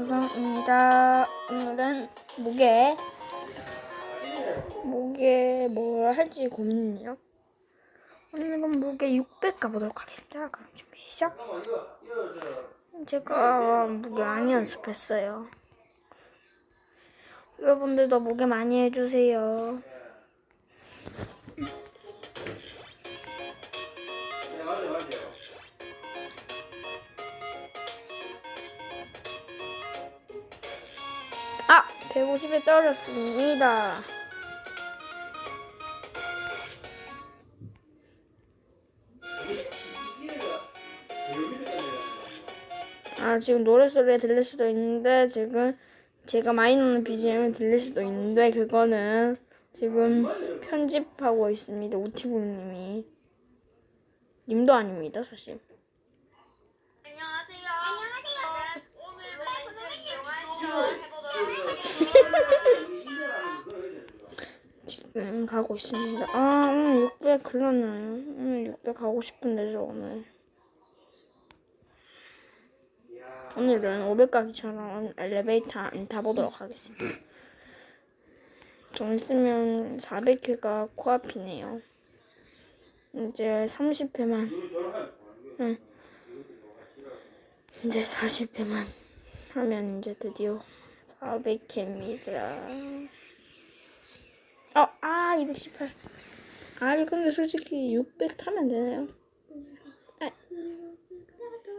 감사합니다. 오늘은 목에 목에 뭘 할지 고민이에요. 오늘은 목에 600 가보도록 하겠습니다. 그럼 준비 시작. 제가 목에 많이 연습했어요. 여러분들도 목에 많이 해주세요. 아! 150에 떨어졌습니다. 아, 지금 노래소리가 들릴 수도 있는데, 지금 제가 많이 넣는 BGM이 들릴 수도 있는데, 그거는 지금 편집하고 있습니다. 우티브님이. 님도 아닙니다, 사실. 안녕하세요. 안녕하세요. 오늘은 이제 영화 시험을 해보도록 하겠습니다. 지금 가고 있습니다. 아, 오늘 600 글렀나요? 오늘 600 가고 싶은데, 저 오늘. 오늘은 500 가기처럼 엘리베이터 안 타보도록 하겠습니다. 좀 있으면 400회가 코앞이네요. 이제 30회만, 응. 이제 40회만 하면 이제 드디어 400회입니다. 어, 아, 218. 아니, 근데 솔직히 600 타면 되나요? 아,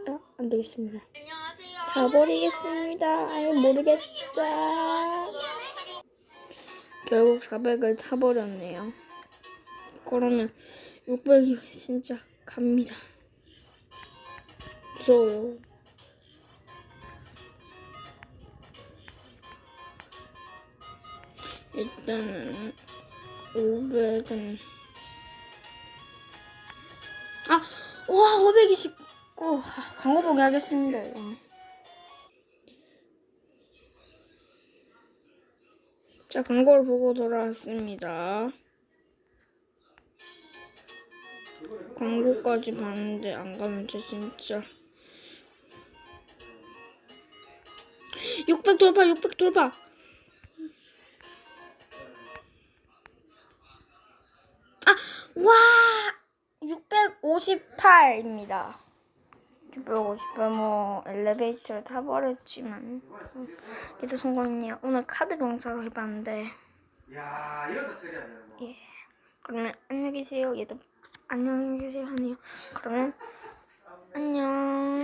아, 안 되겠습니다. 안녕하세요. 타버리겠습니다. 아예 모르겠다. 결국 400을 타버렸네요. 그러면 600이 진짜 갑니다. 무서워요. 일단은 500은 아, 와 520. 어, 아, 광고 보기 하겠습니다. 이거. 자, 광고를 보고 돌아왔습니다. 광고까지 봤는데 안 가면 저 진짜 600 돌파, 600 돌파. 와! 658입니다. 658, 뭐, 엘리베이터를 타버렸지만. 얘도 성공했네요. 오늘 카드 병사로 해봤는데. 야, 이것도 처리하냐, 뭐. 예. 그러면 안녕히 계세요. 얘도 안녕히 계세요 하네요. 그러면 안녕.